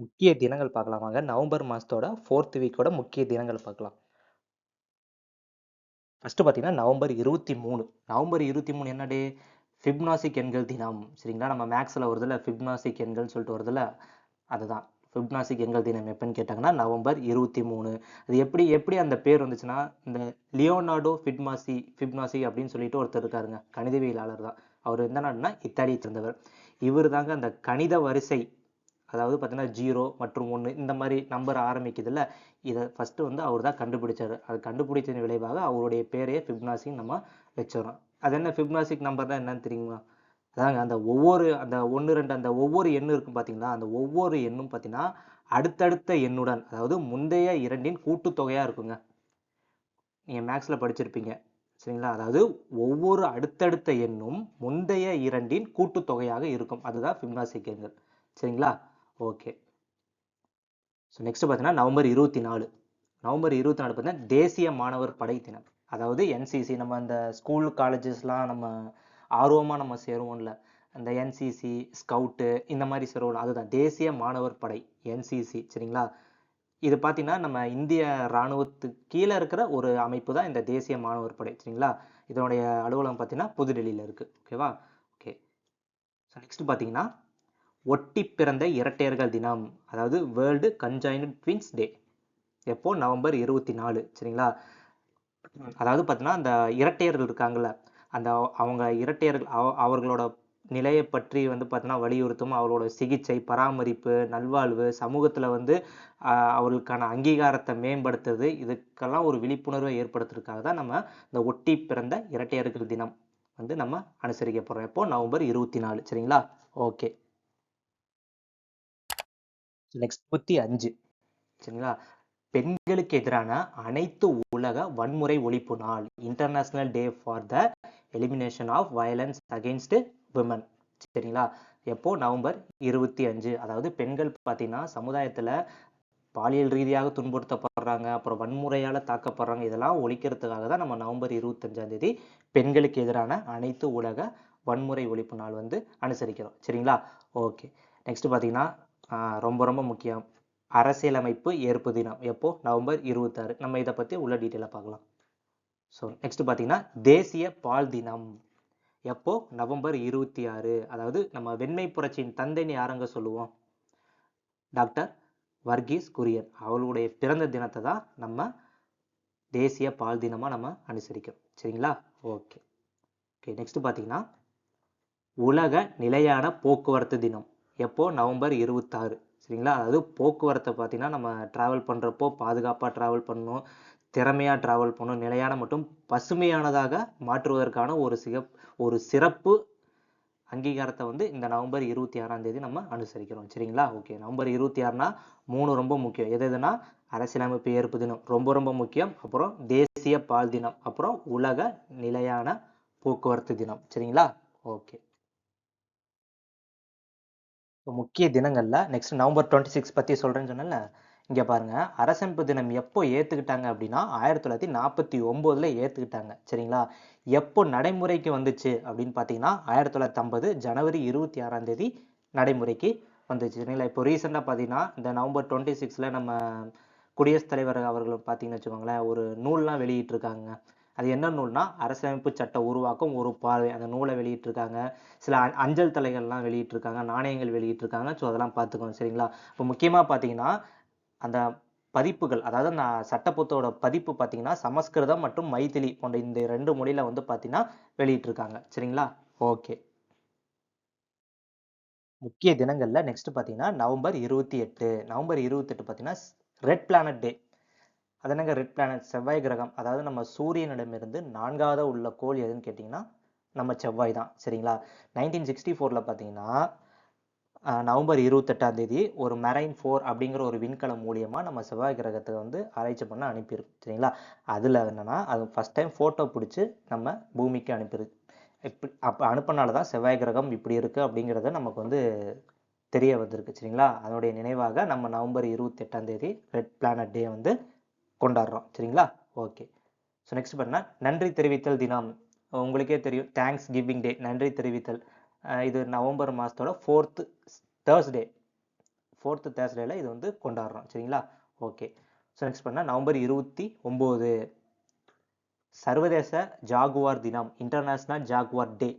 முக்கிய தினங்கள் பார்க்கலாம் வாங்க. நவம்பர் மாதத்தோட ஃபோர்த் வீக்கோட முக்கிய தினங்கள் பார்க்கலாம். ஃபஸ்ட்டு பார்த்தீங்கன்னா நவம்பர் இருபத்தி மூணு. நவம்பர் இருபத்தி மூணு என்ன டே ஃபிப்னாசிக் எண்கள் தினம். சரிங்களா? நம்ம மேக்ஸில் வருதில்ல ஃபிப்னாசிக் எண்கள்னு சொல்லிட்டு வருதில்ல? அதுதான். ஃபிப்னாசிக் எண்கள் தினம் எப்போன்னு கேட்டாங்கன்னா நவம்பர் இருபத்தி மூணு. அது எப்படி எப்படி அந்த பேர் வந்துச்சுன்னா இந்த லியோனார்டோ ஃபிட்மாசி ஃபிப்னாசி அப்படின்னு சொல்லிட்டு ஒருத்தர் இருக்காருங்க. கணிதவியலாளர் தான். அவர் எந்த நாடுனா இத்தாலியை சேர்ந்தவர். இவர் தாங்க அந்த கணித வரிசை அதாவது பார்த்தீங்கன்னா ஜீரோ மற்றும் ஒன்று இந்த மாதிரி நம்பர் ஆரம்பிக்குதுல்ல இதை ஃபஸ்ட்டு வந்து அவர் தான் கண்டுபிடிச்சார். அது கண்டுபிடிச்சதன் விளைவாக அவருடைய பேரையே ஃபிப்னாசின்னு நம்ம வச்சிடறோம். அது என்ன ஃபிப்னாசிக் நம்பர் தான் என்னன்னு தெரியுமா? அதாங்க அந்த ஒவ்வொரு அந்த ஒன்று ரெண்டு அந்த ஒவ்வொரு எண்ணும் இருக்கும் பார்த்தீங்களா? அந்த ஒவ்வொரு எண்ணும் பார்த்தீங்கன்னா அடுத்தடுத்த எண்ணுடன் அதாவது முந்தைய இரண்டின் கூட்டுத்தொகையாக இருக்குங்க. நீங்கள் மேக்ஸில் படிச்சிருப்பீங்க. சரிங்களா? அதாவது ஒவ்வொரு அடுத்தடுத்த எண்ணும் முந்தைய இரண்டின் கூட்டுத்தொகையாக இருக்கும். அதுதான் ஃபிப்னாசிக் எண்கள். சரிங்களா? ஓகே ஸோ நெக்ஸ்ட் பார்த்தீங்கன்னா நவம்பர் இருபத்தி நாலு நவம்பர் இருபத்தி நாலு பார்த்தீங்கன்னா தேசிய மாணவர் படை தினம். அதாவது என்சிசி நம்ம அந்த ஸ்கூல் காலேஜஸ்லாம் நம்ம ஆர்வமாக நம்ம சேருவோம்ல. அந்த என்சிசி ஸ்கவுட்டு இந்த மாதிரி சேருவோம் அதுதான் தேசிய மாணவர் படை என்சிசி சரிங்களா? இது பார்த்தீங்கன்னா நம்ம இந்திய இராணுவத்துக்கு கீழே இருக்கிற ஒரு அமைப்பு தான் இந்த தேசிய மாணவர் படை. சரிங்களா? இதனுடைய அலுவலகம் பார்த்தீங்கன்னா புதுடெல்லியில் இருக்குது ஓகேவா ஓகே ஸோ நெக்ஸ்ட் பார்த்தீங்கன்னா ஒட்டி பிறந்த இரட்டையர்கள் தினம் அதாவது வேர்ல்டு கன்ஜாயின் ட்வின்ஸ் டே எப்போ? நவம்பர் இருபத்தி நாலு சரிங்களா? அதாவது பார்த்தீங்கன்னா அந்த இரட்டையர்கள் இருக்காங்கல்ல அந்த அவங்க இரட்டையர்கள் அவ- அவர்களோட நிலையை பற்றி வந்து பார்த்தீங்கன்னா வலியுறுத்தும் அவர்களோட சிகிச்சை பராமரிப்பு நல்வாழ்வு சமூகத்தில் வந்து அவர்களுக்கான அங்கீகாரத்தை மேம்படுத்துறது இதுக்கெல்லாம் ஒரு விழிப்புணர்வை ஏற்படுத்துறதுக்காக தான் நம்ம இந்த ஒட்டி பிறந்த இரட்டையர்கள் தினம் வந்து நம்ம அனுசரிக்க போகிறோம் எப்போ? நவம்பர் இருபத்தி நாலு சரிங்களா? ஓகே. நெக்ஸ்ட் முப்பத்தி அஞ்சு. சரிங்களா? பெண்களுக்கு எதிரான அனைத்து உலக வன்முறை ஒழிப்பு நாள் International Day for the Elimination of Violence Against Women சரிங்களா? எப்போ? நவம்பர் இருபத்தி அஞ்சு. அதாவது பெண்கள் பார்த்தீங்கன்னா சமுதாயத்தில் பாலியல் ரீதியாக துன்புறுத்தப்படுறாங்க அப்புறம் வன்முறையால் தாக்கப்படுறாங்க இதெல்லாம் ஒழிக்கிறதுக்காக தான் நம்ம நவம்பர் இருபத்தஞ்சாம் தேதி பெண்களுக்கு எதிரான அனைத்து உலக வன்முறை ஒழிப்பு நாள் வந்து அனுசரிக்கிறோம். சரிங்களா? ஓகே நெக்ஸ்ட் பார்த்தீங்கன்னா ரொம்ப ரொம்ப முக்கியம். அரசியலமைப்பு ஏற்பு தினம். எப்போ? நவம்பர் இருபத்தாறு. நம்ம இதை பற்றி உள்ள டீட்டெயிலாக பார்க்கலாம். ஸோ நெக்ஸ்ட் பார்த்தீங்கன்னா தேசிய பால் தினம். எப்போ? நவம்பர் இருபத்தி ஆறு அதாவது நம்ம வெண்மை புரட்சியின் தந்தைன்னு யாரங்க சொல்லுவோம்? டாக்டர் வர்கீஸ் குரியன். அவளுடைய பிறந்த தினத்தை தான் நம்ம தேசிய பால் தினமாக நம்ம அனுசரிக்கிறோம். சரிங்களா? ஓகே ஓகே நெக்ஸ்ட் பார்த்தீங்கன்னா உலக நிலையான போக்குவரத்து தினம். எப்போ? நவம்பர் இருபத்தாறு. சரிங்களா? அதாவது போக்குவரத்தை பார்த்தீங்கன்னா நம்ம ட்ராவல் பண்ணுறப்போ பாதுகாப்பாக ட்ராவல் பண்ணணும் திறமையாக ட்ராவல் பண்ணணும் நிலையான மற்றும் பசுமையானதாக மாற்றுவதற்கான ஒரு சிகப் ஒரு சிறப்பு அங்கீகாரத்தை வந்து இந்த நவம்பர் இருபத்தி ஆறாம் தேதி நம்ம அனுசரிக்கிறோம். சரிங்களா? ஓகே. நவம்பர் இருபத்தி ஆறுனா மூணு ரொம்ப முக்கியம். எது எதுனா அரசியலமைப்பு ஏற்பு தினம். ரொம்ப ரொம்ப முக்கியம். அப்புறம் தேசிய பால் தினம். அப்புறம் உலக நிலையான போக்குவரத்து தினம். சரிங்களா? ஓகே. முக்கிய தினங்களில் நெக்ஸ்ட் நவம்பர் டுவெண்ட்டி சிக்ஸ் பற்றி சொல்கிறேன்னு சொன்னல இங்கே பாருங்கள் அரசமைப்பு தினம் எப்போ ஏற்றுக்கிட்டாங்க அப்படின்னா ஆயிரத்தி தொள்ளாயிரத்தி நாற்பத்தி ஒம்போதில் ஏற்றுக்கிட்டாங்க சரிங்களா? எப்போ நடைமுறைக்கு வந்துச்சு அப்படின்னு பார்த்தீங்கன்னா ஆயிரத்தி தொள்ளாயிரத்தி ஐம்பது ஜனவரி இருபத்தி ஆறாம் தேதி நடைமுறைக்கு வந்துச்சு. சரிங்களா? இப்போ ரீசெண்டாக பார்த்தீங்கன்னா இந்த நவம்பர் டுவெண்ட்டி சிக்ஸில் நம்ம குடியரசுத் தலைவர் அவர்கள் பார்த்தீங்கன்னு வச்சுக்கோங்களேன் ஒரு நூல்லாம் வெளியிட்டிருக்காங்க. அது என்ன நூல்னா அரசமைப்பு சட்ட உருவாக்கம் ஒரு பார்வை. அந்த நூலை வெளியிட்டிருக்காங்க. சில அஞ்சல் தலைகள்லாம் வெளியிட்டிருக்காங்க நாணயங்கள் வெளியிட்டிருக்காங்க. ஸோ அதெல்லாம் பார்த்துக்கோங்க சரிங்களா? இப்போ முக்கியமாக பார்த்தீங்கன்னா அந்த பதிப்புகள் அதாவது அந்த சட்டப்புத்தோட பதிப்பு பார்த்தீங்கன்னா சமஸ்கிருதம் மற்றும் மைதிலி போன்ற இந்த ரெண்டு மொழியில வந்து பார்த்தீங்கன்னா வெளியிட்டிருக்காங்க சரிங்களா? ஓகே. முக்கிய தினங்கள்ல நெக்ஸ்ட் பார்த்தீங்கன்னா நவம்பர் இருபத்தி எட்டு. நவம்பர் இருபத்தெட்டு பார்த்தீங்கன்னா ரெட் பிளானட் டே. அது என்னங்க ரெட் பிளானட் செவ்வாய் கிரகம். அதாவது நம்ம சூரியனிடமிருந்து நான்காவது உள்ள கோள் எதுன்னு கேட்டிங்கன்னா நம்ம செவ்வாய் தான். சரிங்களா? நைன்டீன் சிக்ஸ்டி ஃபோரில் பார்த்தீங்கன்னா நவம்பர் இருபத்தெட்டாம் தேதி ஒரு மெரைன் ஃபோர் அப்படிங்கிற ஒரு விண்கலம் மூலியமாக நம்ம செவ்வாய் கிரகத்தை வந்து ஆராய்ச்சி பண்ண அனுப்பியிருக்கோம் சரிங்களா? அதில் என்னென்னா அது ஃபர்ஸ்ட் டைம் ஃபோட்டோ பிடிச்சி நம்ம பூமிக்கு அனுப்பியிருக்கு இப்படி அப்போ அனுப்பினால தான் செவ்வாய் கிரகம் இப்படி இருக்குது அப்படிங்கிறத நமக்கு வந்து தெரிய வந்திருக்கு சரிங்களா? அதனுடைய நினைவாக நம்ம நவம்பர் இருபத்தெட்டாம் தேதி ரெட் பிளானட் டே வந்து கொண்டாடுறோம். சரிங்களா? ஓகே ஸோ நெக்ஸ்ட் பார்த்தீங்கன்னா நன்றி தெரிவித்தல் தினம். உங்களுக்கே தெரியும் தேங்க்ஸ் கிவிங் டே நன்றி தெரிவித்தல். இது நவம்பர் மாதத்தோட ஃபோர்த்து தேர்ஸ்டே ஃபோர்த்து தேர்ஸ்டேல இது வந்து கொண்டாடுறோம். சரிங்களா? ஓகே ஸோ நெக்ஸ்ட் பண்ணால் நவம்பர் இருபத்தி ஒம்பது. சர்வதேச ஜாகுவார் தினம் இன்டர்நேஷ்னல் ஜாகுவார் டே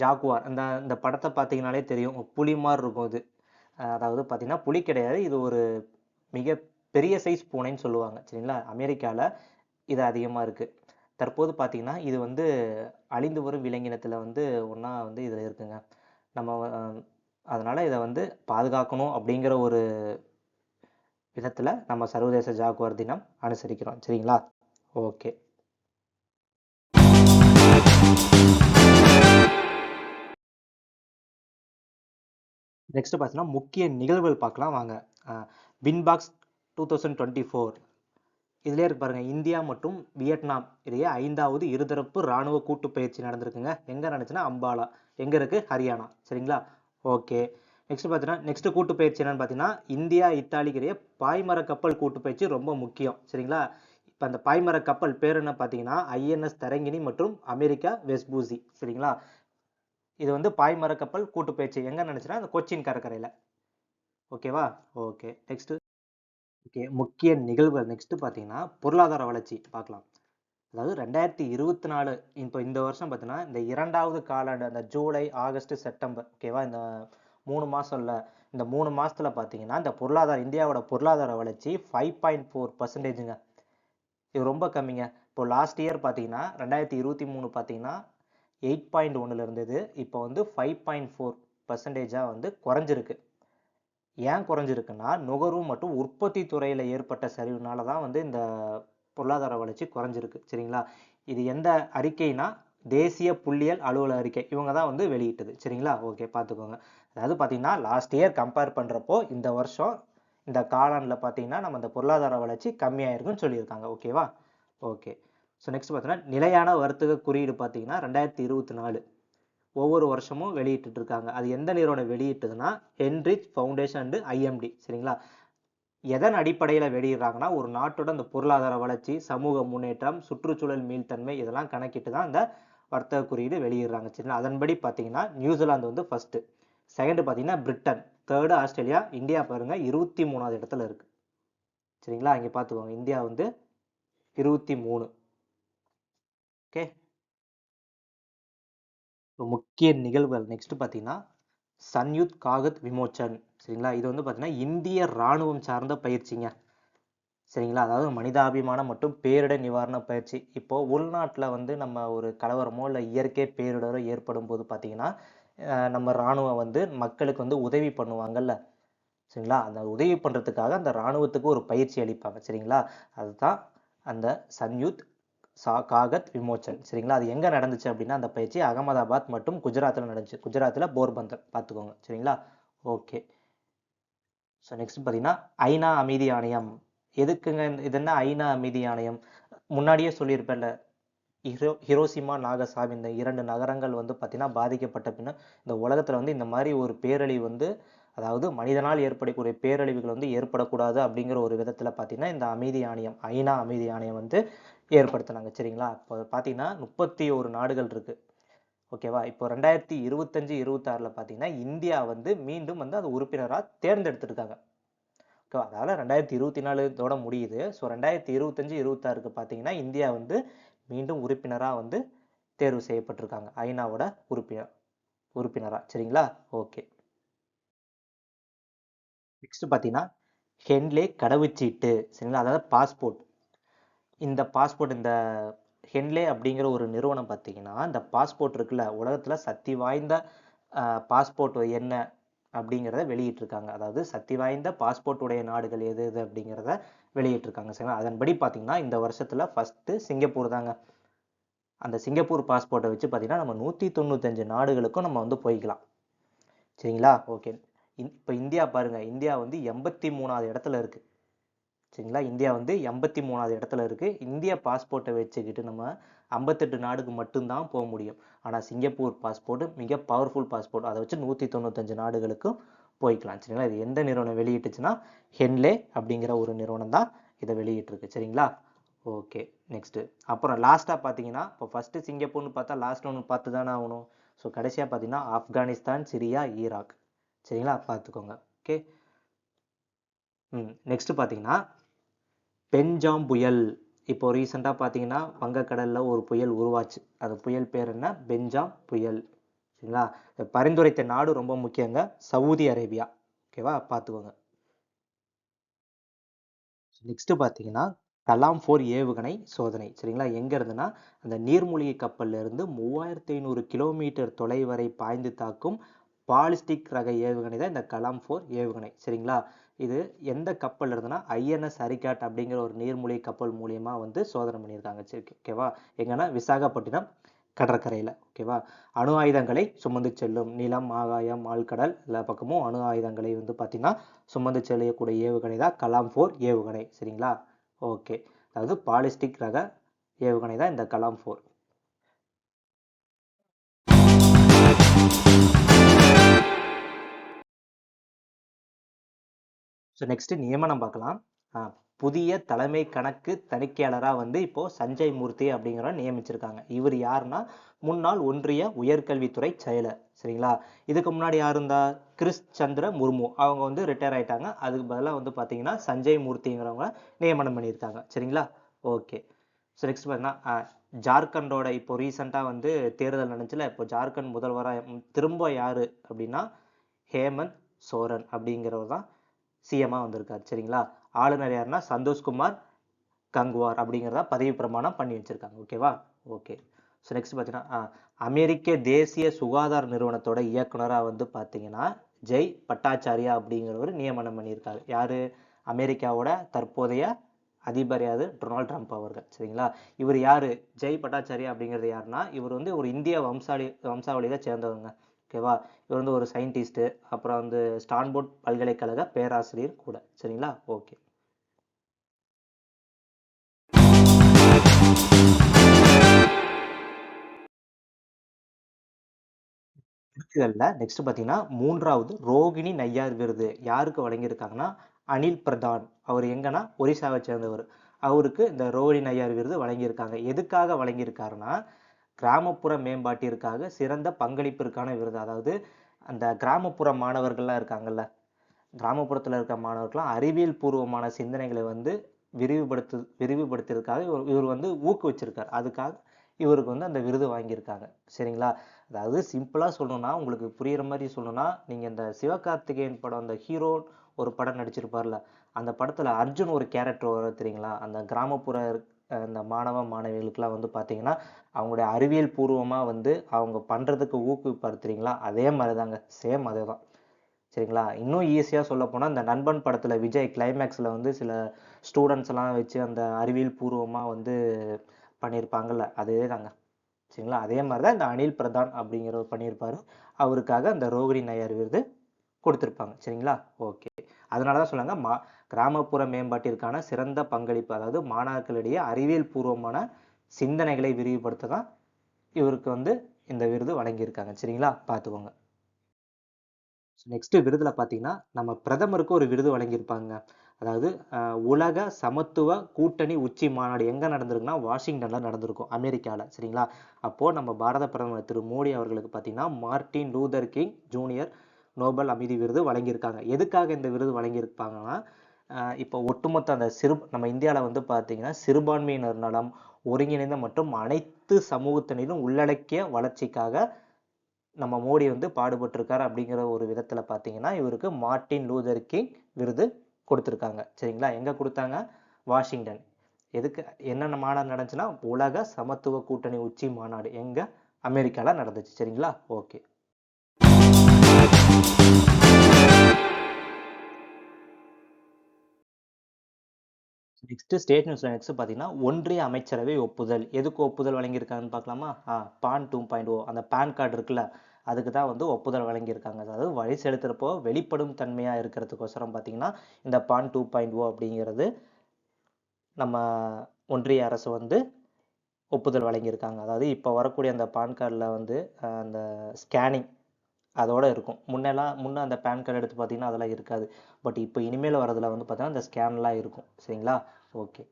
ஜாகுவார் அந்த இந்த படத்தை பார்த்தீங்கனாலே தெரியும். புலி மாதிரி இருக்கும் இது அதாவது பார்த்தீங்கன்னா புலி கிடையாது. இது ஒரு மிக பெரிய சைஸ் பூனைன்னு சொல்லுவாங்க சரிங்களா? அமெரிக்காவில் இது அதிகமாக இருக்குது தற்போது பார்த்தீங்கன்னா இது வந்து அழிந்து வரும் விலங்கினத்தில் வந்து ஒன்றா வந்து இதில் இருக்குங்க. நம்ம அதனால் இதை வந்து பாதுகாக்கணும் அப்படிங்கிற ஒரு விதத்தில் நம்ம சர்வதேச ஜாகுவார் தினம் அனுசரிக்கிறோம் சரிங்களா? ஓகே. நெக்ஸ்ட் பார்த்தீங்கன்னா முக்கிய நிகழ்வுகள் பார்க்கலாம் வாங்க. வின்பாக்ஸ் டூ தௌசண்ட் டுவெண்ட்டி ஃபோர் இதுலேயே இருக்கு பாருங்கள் இந்தியா மற்றும் வியட்நாம் இடையே ஐந்தாவது இருதரப்பு ராணுவ கூட்டு பயிற்சி நடந்திருக்குங்க. எங்கே நடந்துச்சுன்னா அம்பாலா. எங்கே இருக்குது ஹரியானா. சரிங்களா? ஓகே. நெக்ஸ்ட் பார்த்தீங்கன்னா நெக்ஸ்ட் கூட்டு பயிற்சி என்னன்னு பார்த்தீங்கன்னா இந்தியா இத்தாலிக்கு இடையே பாய்மர கப்பல் கூட்டு பயிற்சி ரொம்ப முக்கியம். சரிங்களா? இப்போ அந்த பாய்மர கப்பல் பேர் என்ன பார்த்தீங்கன்னா ஐஎன்எஸ் தரங்கினி மற்றும் அமெரிக்கா வெஸ்பூசி. சரிங்களா? இது வந்து பாய்மர கப்பல் கூட்டு பயிற்சி எங்கே நடந்துச்சுன்னா அந்த கொச்சின் கடற்கரையில. ஓகேவா? ஓகே. நெக்ஸ்ட் ஓகே முக்கிய நிகழ்வுகள் நெக்ஸ்ட் பார்த்தீங்கன்னா பொருளாதார வளர்ச்சி பார்க்கலாம். அதாவது ரெண்டாயிரத்தி இருபத்தி நாலு இப்போ இந்த வருஷம் பார்த்தீங்கன்னா இந்த இரண்டாவது காலாண்டு அந்த ஜூலை ஆகஸ்ட் செப்டம்பர் ஓகேவா இந்த மூணு மாதம் இல்லை இந்த மூணு மாதத்தில் பார்த்தீங்கன்னா இந்த பொருளாதார இந்தியாவோட பொருளாதார வளர்ச்சி ஃபைவ் பாயிண்ட் ஃபோர் பர்சன்டேஜுங்க இது ரொம்ப கம்மிங்க. இப்போ லாஸ்ட் இயர் பார்த்தீங்கன்னா ரெண்டாயிரத்தி இருபத்தி மூணு பார்த்தீங்கன்னா எயிட் பாயிண்ட் ஒன்றில் இருந்தது. இப்போ வந்து ஃபைவ் பாயிண்ட் ஃபோர் பர்சன்டேஜாக வந்து குறைஞ்சிருக்கு. ஏன் குறைஞ்சிருக்குன்னா நுகர்வு மற்றும் உற்பத்தி துறையில் ஏற்பட்ட சரிவுனால தான் வந்து இந்த பொருளாதார வளர்ச்சி குறைஞ்சிருக்கு சரிங்களா? இது எந்த அறிக்கைனா தேசிய புள்ளியியல் அலுவலக அறிக்கை. இவங்க தான் வந்து வெளியிட்டது சரிங்களா? ஓகே பார்த்துக்கோங்க. அதாவது பார்த்தீங்கன்னா லாஸ்ட் இயர் கம்பேர் பண்ணுறப்போ இந்த வருஷம் இந்த காலாண்டில் பார்த்தீங்கன்னா நம்ம இந்த பொருளாதார வளர்ச்சி கம்மியாயிருக்குன்னு சொல்லியிருக்காங்க ஓகேவா? ஓகே. ஸோ நெக்ஸ்ட் பார்த்தீங்கன்னா நிலையான வர்த்தக குறியீடு பார்த்தீங்கன்னா ரெண்டாயிரத்தி இருபத்தி நாலு. ஒவ்வொரு வருஷமும் வெளியிட்டு இருக்காங்க அது எந்த நிறுவனம் வெளியிட்டதுன்னா ஹென்ரிச் ஃபவுண்டேஷன் அண்டு ஐஎம்டி சரிங்களா? எதன் அடிப்படையில் வெளியிடுறாங்கன்னா ஒரு நாட்டோட அந்த பொருளாதார வளர்ச்சி சமூக முன்னேற்றம் சுற்றுச்சூழல் மீள்தன்மை இதெல்லாம் கணக்கிட்டு தான் அந்த வர்த்தக குறியீடு வெளியிடுறாங்க சரிங்களா? அதன்படி பார்த்தீங்கன்னா நியூசிலாந்து வந்து ஃபர்ஸ்ட் செகண்ட் பார்த்தீங்கன்னா பிரிட்டன். தேர்டு ஆஸ்திரேலியா இந்தியா பாருங்க இருபத்தி மூணாவது இடத்துல இருக்கு. சரிங்களா? இங்கே பார்த்துக்கோங்க இந்தியா வந்து இருபத்தி மூணு. ஓகே முக்கிய நிகழ்வுகள் நெக்ஸ்ட் பார்த்தீங்கன்னா சன்யுத் காகத் விமோச்சன். சரிங்களா? இது வந்து பார்த்தீங்கன்னா இந்திய ராணுவம் சார்ந்த பயிற்சிங்க. சரிங்களா? அதாவது மனிதாபிமானம் மற்றும் பேரிடர் நிவாரண பயிற்சி. இப்போ உள்நாட்டில் வந்து நம்ம ஒரு கலவரமோ இல்லை இயற்கை பேரிடரோ ஏற்படும் போது பார்த்தீங்கன்னா நம்ம ராணுவம் வந்து மக்களுக்கு வந்து உதவி பண்ணுவாங்கல்ல. சரிங்களா? அந்த உதவி பண்ணுறதுக்காக அந்த ராணுவத்துக்கு ஒரு பயிற்சி அளிப்பாங்க. சரிங்களா? அதுதான் அந்த சன்யுத் சா காகத் விமோச்சன். சரிங்களா? அது எங்கே நடந்துச்சு அப்படின்னா அந்த பயிற்சி அகமதாபாத் மற்றும் குஜராத்தில் நடந்துச்சு. குஜராத்தில் போர்பந்தர். பார்த்துக்கோங்க. சரிங்களா? ஓகே. ஸோ நெக்ஸ்ட் பார்த்தீங்கன்னா ஐநா அமைதி ஆணையம். எதுக்குங்க இது என்ன ஐநா அமைதி ஆணையம்? முன்னாடியே சொல்லியிருப்பேன்ல ஹிரோ ஹிரோசிமா நாகசாமி இந்த இரண்டு நகரங்கள் வந்து பார்த்தீங்கன்னா பாதிக்கப்பட்ட பின்னர் இந்த உலகத்தில் வந்து இந்த மாதிரி ஒரு பேரழிவு வந்து அதாவது மனிதனால் ஏற்படக்கூடிய பேரழிவுகள் வந்து ஏற்படக்கூடாது அப்படிங்கிற ஒரு விதத்தில் பார்த்தீங்கன்னா இந்த அமைதி ஆணையம் ஐநா அமைதி ஆணையம் வந்து ஏற்படுத்தினாங்க சரிங்களா? இப்போ பார்த்தீங்கன்னா முப்பத்தி ஒரு நாடுகள் இருக்கு. ஓகேவா? இப்போ ரெண்டாயிரத்தி இருபத்தஞ்சு இருபத்தாறில் பார்த்தீங்கன்னா இந்தியா வந்து மீண்டும் வந்து அது உறுப்பினராக தேர்ந்தெடுத்திருக்காங்க. ஓகேவா? அதனால் ரெண்டாயிரத்தி இருபத்தி நாலு இதோட முடியுது. ஸோ ரெண்டாயிரத்தி இருபத்தஞ்சு இருபத்தாறுக்கு பார்த்தீங்கன்னா இந்தியா வந்து மீண்டும் உறுப்பினராக வந்து தேர்வு செய்யப்பட்டிருக்காங்க. ஐநாவோட உறுப்பினர் உறுப்பினராக சரிங்களா? ஓகே. நெக்ஸ்ட் பார்த்தீங்கன்னா ஹென்லே கடவுச்சீட்டு சரிங்களா? அதாவது பாஸ்போர்ட் இந்த பாஸ்போர்ட் இந்த ஹென்லே அப்படிங்கிற ஒரு நிறுவனம் பார்த்தீங்கன்னா இந்த பாஸ்போர்ட் இருக்குல்ல உலகத்தில் சக்தி வாய்ந்த பாஸ்போர்ட் என்ன அப்படிங்கிறத வெளியிட்டிருக்காங்க. அதாவது சக்தி வாய்ந்த பாஸ்போர்ட் உடைய நாடுகள் எது எது அப்படிங்கிறத வெளியிட்டிருக்காங்க. சரிங்களா? அதன்படி பார்த்தீங்கன்னா இந்த வருஷத்தில் ஃபஸ்ட்டு சிங்கப்பூர் தாங்க. அந்த சிங்கப்பூர் பாஸ்போர்ட்டை வச்சு பார்த்தீங்கன்னா நம்ம நூற்றி தொண்ணூத்தஞ்சு நாடுகளுக்கும் நம்ம வந்து போய்க்கலாம். சரிங்களா? ஓகே. இப்போ இந்தியா பாருங்கள் இந்தியா வந்து எண்பத்தி மூணாவது இடத்துல இருக்குது சரிங்களா? இந்தியா வந்து எண்பத்தி மூணாவது இடத்துல இருக்குது இந்திய பாஸ்போர்ட்டை வச்சுக்கிட்டு நம்ம ஐம்பத்தெட்டு நாடுக்கு மட்டும்தான் போக முடியும். ஆனால் சிங்கப்பூர் பாஸ்போர்ட் மிக பவர்ஃபுல் பாஸ்போர்ட் அதை வச்சு நூற்றி தொண்ணூத்தஞ்சு நாடுகளுக்கும் போய்க்கலாம். சரிங்களா? இது எந்த நிறுவனம் வெளியிட்டுச்சுன்னா ஹென்லே அப்படிங்கிற ஒரு நிறுவனம் தான் இதை வெளியிட்டிருக்கு. சரிங்களா? ஓகே நெக்ஸ்ட்டு அப்புறம் லாஸ்ட்டாக பார்த்தீங்கன்னா இப்போ ஃபஸ்ட்டு சிங்கப்பூர்னு பார்த்தா லாஸ்ட் ஒன்று பார்த்து தானே ஆகணும். ஸோ கடைசியாக பார்த்தீங்கன்னா ஆப்கானிஸ்தான் சிரியா ஈராக். சரிங்களா? பார்த்துக்கோங்க. ஓகே. ம் நெக்ஸ்ட்டு பார்த்தீங்கன்னா பெஞ்சாம் புயல் இப்போ ரீசெண்டாக பார்த்தீங்கன்னா வங்கக்கடலில் ஒரு புயல் உருவாச்சு. அந்த புயல் பேர் என்ன? பெஞ்சாம் புயல் சரிங்களா பரிந்துரைத்த நாடு ரொம்ப முக்கியங்க. Saudi Arabia. ஓகேவா பார்த்துக்கோங்க. நெக்ஸ்ட் பார்த்தீங்கன்னா கலாம் ஃபோர் ஏவுகணை சோதனை. சரிங்களா? எங்க இருந்துன்னா அந்த நீர்மூழ்கி கப்பல்ல இருந்து மூவாயிரத்தி ஐநூறு கிலோமீட்டர் தொலைவரை பாய்ந்து தாக்கும் பாலிஸ்டிக் ரக ஏவுகணை தான் இந்த கலாம் ஃபோர் ஏவுகணை. சரிங்களா? இது எந்த கப்பல் இருந்ததுன்னா ஐஎன்எஸ் அரிகாட் அப்படிங்கிற ஒரு நீர்மூழ்கி கப்பல் மூலியமாக வந்து சோதனை பண்ணியிருக்காங்க. சரி ஓகேவா எங்கன்னா விசாகப்பட்டினம் கடற்கரையில் ஓகேவா அணு ஆயுதங்களை சுமந்து செல்லும் நிலம் ஆகாயம் ஆழ்கடல் எல்லா பக்கமும் அணு ஆயுதங்களை வந்து பார்த்திங்கன்னா சுமந்து செல்லக்கூடிய ஏவுகணை தான் கலாம் ஃபோர் ஏவுகணை சரிங்களா? ஓகே அதாவது பாலிஸ்டிக் ரக ஏவுகணை தான் இந்த கலாம் ஃபோர். ஸோ நெக்ஸ்ட் நியமனம் பார்க்கலாம். ஆ, புதிய தலைமை கணக்கு தணிக்கையாளராக வந்து இப்போ சஞ்சய் மூர்த்தி அப்படிங்கிறவர் நியமிச்சிருக்காங்க. இவர் யாருன்னா முன்னாள் ஒன்றிய உயர்கல்வித்துறை செயலர் சரிங்களா? இதுக்கு முன்னாடி யார் இருந்தா? கிறிஸ் சந்திர முர்மு. அவங்க வந்து ரிட்டையர் ஆயிட்டாங்க. அதுக்கு பதிலாக வந்து பார்த்தீங்கன்னா சஞ்சய் மூர்த்திங்கிறவங்க நியமனம் பண்ணியிருக்காங்க சரிங்களா? ஓகே. ஸோ நெக்ஸ்ட் பார்த்தீங்கன்னா ஜார்க்கண்டோட இப்போ ரீசெண்டாக வந்து தேர்தல் நடந்துச்சுல இப்போ ஜார்க்கண்ட் முதல்வராக திரும்ப யார் அப்படின்னா ஹேமந்த் சோரன் அப்படிங்கிறவர் தான் சிஎம்மா வந்திருக்கார் சரிங்களா? ஆளுநர் யாருன்னா சந்தோஷ்குமார் கங்குவார் அப்படிங்கிறத பதவி பிரமாணம் பண்ணி வச்சிருக்காங்க ஓகேவா ஓகே ஸோ நெக்ஸ்ட் பார்த்தீங்கன்னா அமெரிக்க தேசிய சுகாதார நிறுவனத்தோட இயக்குனராக வந்து பார்த்தீங்கன்னா ஜெய் பட்டாச்சாரியா அப்படிங்கிறவர் நியமனம் பண்ணியிருக்காரு. யார்? அமெரிக்காவோட தற்போதைய அதிபர் யாரு? டொனால்ட் ட்ரம்ப் அவர்கள் சரிங்களா? இவர் யார்? ஜெய் பட்டாச்சாரியா அப்படிங்கிறது யாருன்னா இவர் வந்து ஒரு இந்திய வம்சாவளி வம்சாவளியை சேர்ந்தவங்க. ஓகேவா? இவர் வந்து ஒரு சயின்டிஸ்ட்டு அப்புறம் வந்து ஸ்டான்போர்ட் பல்கலைக்கழக பேராசிரியர் கூட. சரிங்களா? ஓகே. விருதுகள்ல நெக்ஸ்ட் பார்த்தீங்கன்னா மூன்றாவது ரோகிணி நையார் விருது. யாருக்கு வழங்கியிருக்காங்கன்னா அனில் பிரதான். அவர் எங்கன்னா ஒரிசாவை சேர்ந்தவர். அவருக்கு இந்த ரோகிணி நையார் விருது வழங்கியிருக்காங்க. எதுக்காக வழங்கியிருக்காருன்னா கிராமப்புற மேம்பாட்டிற்காக சிறந்த பங்களிப்பிற்கான விருது. அதாவது அந்த கிராமப்புற மாணவர்கள்லாம் இருக்காங்கல்ல கிராமப்புறத்தில் இருக்க மாணவர்கள்லாம் அறிவியல் பூர்வமான சிந்தனைகளை வந்து விரிவுபடுத்து விரிவுபடுத்துறதுக்காக இவர் இவர் வந்து ஊக்குவிச்சிருக்காரு. அதுக்காக இவருக்கு வந்து அந்த விருது வாங்கியிருக்காங்க. சரிங்களா? அதாவது சிம்பிளாக சொல்லணும்னா உங்களுக்கு புரியுற மாதிரி சொல்லணும்னா நீங்கள் இந்த சிவகார்த்திகேயன் படம் அந்த ஹீரோ ஒரு படம் நடிச்சிருப்பார்ல அந்த படத்தில் அர்ஜுன் ஒரு கேரக்டர் வர தெரியுங்களா? அந்த கிராமப்புற இந்த மாணவ மாணவிகளுக்கெல்லாம் வந்து பார்த்தீங்கன்னா அவங்களுடைய அறிவியல் பூர்வமாக வந்து அவங்க பண்றதுக்கு ஊக்குவிப்படுத்துறீங்களா? அதே அதே மாதிரிதாங்க. சேம் அதே தான் சரிங்களா? இன்னும் ஈஸியாக சொல்ல போனால் இந்த நண்பன் படத்துல விஜய் கிளைமேக்ஸ்ல வந்து சில ஸ்டூடெண்ட்ஸ் எல்லாம் வச்சு அந்த அறிவியல் பூர்வமாக வந்து பண்ணியிருப்பாங்கல்ல அதே தாங்க சரிங்களா? அதே மாதிரி தான் இந்த அனில் பிரதான் அப்படிங்கிறவர் பண்ணியிருப்பாரு அவருக்காக அந்த ரோகிணி நயர் விருது கொடுத்துருப்பாங்க. சரிங்களா? ஓகே. அதனால தான் சொன்னாங்க மா கிராமப்புற மேம்பாட்டிற்கான சிறந்த பங்களிப்பு அதாவது மாணவர்களிடையே அறிவியல் பூர்வமான சிந்தனைகளை விரிவுபடுத்த தான் இவருக்கு வந்து இந்த விருது வழங்கியிருக்காங்க. சரிங்களா? பார்த்துக்கோங்க. நெக்ஸ்ட் விருதுல பார்த்தீங்கன்னா நம்ம பிரதமருக்கு ஒரு விருது வழங்கியிருப்பாங்க. அதாவது உலக சமத்துவ கூட்டணி உச்சி மாநாடு எங்கே நடந்திருக்குன்னா வாஷிங்டனில் நடந்திருக்கும் அமெரிக்காவில் சரிங்களா? அப்போது நம்ம பாரத பிரதமர் திரு மோடி அவர்களுக்கு பார்த்தீங்கன்னா Martin Luther King Junior Nobel அமைதி விருது வழங்கியிருக்காங்க. எதுக்காக இந்த விருது வழங்கியிருப்பாங்கன்னா இப்போ ஒட்டுமொத்த அந்த சிறு நம்ம இந்தியாவில் வந்து பார்த்தீங்கன்னா சிறுபான்மையினர் நலம் ஒருங்கிணைந்த மற்றும் அனைத்து சமூகத்தினரும் உள்ளடக்கிய வளர்ச்சிக்காக நம்ம மோடி வந்து பாடுபட்டிருக்காரு அப்படிங்கிற ஒரு விதத்தில் பார்த்தீங்கன்னா இவருக்கு மார்ட்டின் லூதர் கிங் விருது கொடுத்துருக்காங்க. சரிங்களா? எங்கே கொடுத்தாங்க? வாஷிங்டன். எதுக்கு என்னென்ன மாநாடு நடந்துச்சுன்னா உலக சமத்துவ கூட்டணி உச்சி மாநாடு எங்கே? அமெரிக்காவில் நடந்துச்சு. சரிங்களா? ஓகே. நெக்ஸ்ட் ஸ்டேட் நியூஸ்ல நெக்ஸ்ட் பார்த்தீங்கன்னா ஒன்றிய அமைச்சரவை ஒப்புதல். எதுக்கு ஒப்புதல் வழங்கியிருக்காங்கன்னு பார்க்கலாமா? ஆ பான் டூ பாயிண்ட் ஓ அந்த பேன் கார்டு இருக்குல்ல அதுக்கு தான் வந்து ஒப்புதல் வழங்கியிருக்காங்க. அதாவது வழி செலுத்துறப்போ வெளிப்படும் தன்மையாக இருக்கிறதுக்கோசரம் பார்த்தீங்கன்னா இந்த பான் டூ பாயிண்ட் ஓ அப்படிங்கிறது நம்ம ஒன்றிய அரசு வந்து ஒப்புதல் வழங்கியிருக்காங்க. அதாவது இப்போ வரக்கூடிய அந்த பான் கார்டில் வந்து அந்த ஸ்கேனிங் அதோட இருக்கும். முன்னெல்லாம் முன்னே அந்த பேன் கார்டு எடுத்து பார்த்தீங்கன்னா அதெல்லாம் இருக்காது. பட் இப்போ இனிமேல் வரதுல வந்து பார்த்தீங்கன்னா அந்த ஸ்கேன்லாம் இருக்கும். சரிங்களா? ஓகே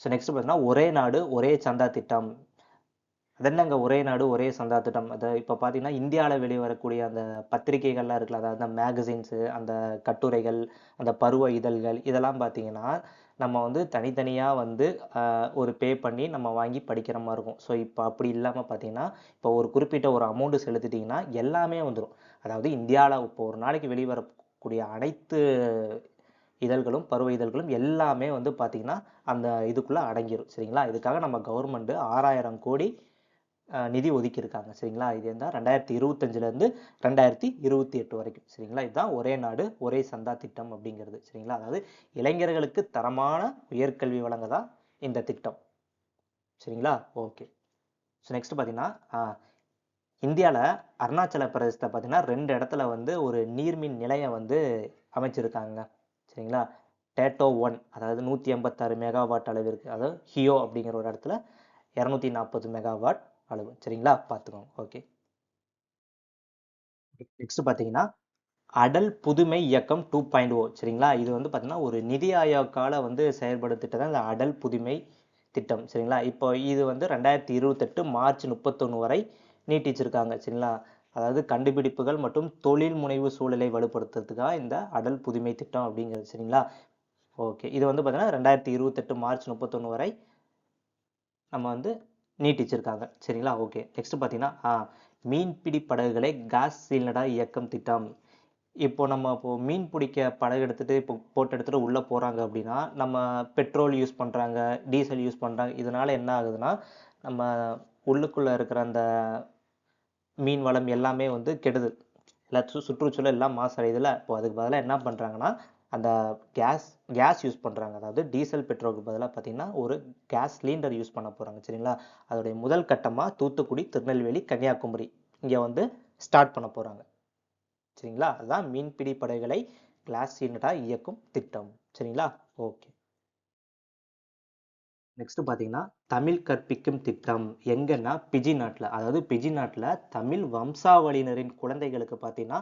ஸோ நெக்ஸ்ட் பார்த்தீங்கன்னா ஒரே நாடு ஒரே சந்தா திட்டம். அதென்னங்க ஒரே நாடு ஒரே சந்தா திட்டம்? அது இப்போ பார்த்தீங்கன்னா இந்தியாவில் வெளிவரக்கூடிய அந்த பத்திரிகைகள்லாம் இருக்குல்ல அதாவது அந்த மேகசின்ஸு அந்த கட்டுரைகள் அந்த பருவ இதழ்கள் இதெல்லாம் பார்த்தீங்கன்னா நம்ம வந்து தனித்தனியாக வந்து ஒரு பே பண்ணி நம்ம வாங்கி படிக்கிற மாதிரி இருக்கும். ஸோ இப்போ அப்படி இல்லாமல் பார்த்தீங்கன்னா இப்போ ஒரு குறிப்பிட்ட ஒரு அமௌண்ட்டு செலுத்திட்டிங்கன்னா எல்லாமே வந்துடும் அதாவது இந்தியாவில் இப்போ ஒரு நாளைக்கு வெளிவரக்கூடிய அனைத்து இதழ்களும் பருவ இதழ்களும் எல்லாமே வந்து பார்த்திங்கன்னா அந்த இதுக்குள்ளே அடங்கிடும் சரிங்களா? இதுக்காக நம்ம கவர்மெண்ட்டு ஆறாயிரம் கோடி நிதி ஒதுக்கியிருக்காங்க. சரிங்களா? இது இருந்தால் ரெண்டாயிரத்தி இருபத்தஞ்சிலேருந்து ரெண்டாயிரத்தி இருபத்தி எட்டு வரைக்கும். சரிங்களா? இதுதான் ஒரே நாடு ஒரே சந்தா திட்டம் அப்படிங்கிறது. சரிங்களா? அதாவது இளைஞர்களுக்கு தரமான உயர்கல்வி வழங்க தான் இந்த திட்டம்? சரிங்களா? ஓகே. ஸோ நெக்ஸ்ட் பார்த்தீங்கன்னா இந்தியாவில் அருணாச்சல பிரதேசத்தை பார்த்தீங்கன்னா ரெண்டு இடத்துல வந்து ஒரு நீர்மின் நிலையம் வந்து அமைச்சிருக்காங்க. சரிங்களா? டேட்டோ ஒன் அதாவது நூற்றி எண்பத்தாறு மெகாவாட் அளவிற்கு அதாவது ஹியோ அப்படிங்கிற ஒரு இடத்துல இரநூத்தி நாற்பது மெகாவாட். அளவு. சரிங்களா? பார்த்துக்கோங்க. ஓகே. நெக்ஸ்ட் பார்த்தீங்கன்னா அடல் புதுமை இயக்கம் டூ பாயிண்ட் ஓ சரிங்களா? இது வந்து பார்த்தீங்கன்னா ஒரு நிதி ஆயோக்கால வந்து செயல்படுத்திட்டு தான் இந்த அடல் புதுமை திட்டம். சரிங்களா? இப்போ இது வந்து ரெண்டாயிரத்தி இருபத்தெட்டு மார்ச் முப்பத்தொன்று வரை நீட்டிச்சிருக்காங்க. சரிங்களா? அதாவது கண்டுபிடிப்புகள் மற்றும் தொழில் முனைவு சூழலை வலுப்படுத்துறதுக்காக இந்த அடல் புதுமை திட்டம் அப்படிங்கிறது. சரிங்களா? ஓகே. இது வந்து பார்த்தீங்கன்னா ரெண்டாயிரத்தி இருபத்தெட்டு மார்ச் முப்பத்தொன்று வரை நம்ம வந்து நீட்டிச்சிருக்காங்க சரிங்களா? ஓகே நெக்ஸ்ட் பார்த்தீங்கன்னா மீன்பிடி படகுகளை காஸ் சீல்டா இயக்கம் திட்டம். இப்போ நம்ம இப்போ மீன் பிடிக்க படகு எடுத்துட்டு இப்போ போட்டு எடுத்துட்டு உள்ளே போகிறாங்க அப்படின்னா நம்ம பெட்ரோல் யூஸ் பண்ணுறாங்க டீசல் யூஸ் பண்ணுறாங்க இதனால் என்ன ஆகுதுன்னா நம்ம உள்ளுக்குள்ளே இருக்கிற அந்த மீன் வளம் எல்லாமே வந்து கெடுது. எல்லா சு சுற்றுச்சூழல் எல்லாம் மாசடையுதுல இப்போ அதுக்கு பதிலாக என்ன பண்ணுறாங்கன்னா அந்த கேஸ் கேஸ் யூஸ் பண்ணுறாங்க அதாவது டீசல் பெட்ரோலுக்கு பதிலாக பார்த்தீங்கன்னா ஒரு கேஸ் சிலிண்டர் யூஸ் பண்ண போகிறாங்க சரிங்களா? அதோடைய முதல் கட்டமாக தூத்துக்குடி திருநெல்வேலி கன்னியாகுமரி இங்கே வந்து ஸ்டார்ட் பண்ண போகிறாங்க சரிங்களா? அதுதான் மீன்பிடி படைகளை கிளாஸ் சீனடா இயக்கும் திட்டம். சரிங்களா? ஓகே நெக்ஸ்ட் பார்த்தீங்கன்னா தமிழ் கற்பிக்கும் திட்டம் எங்கன்னா பிஜி நாட்டில் அதாவது பிஜி நாட்டில் தமிழ் வம்சாவளியினரின் குழந்தைகளுக்கு பார்த்தீங்கன்னா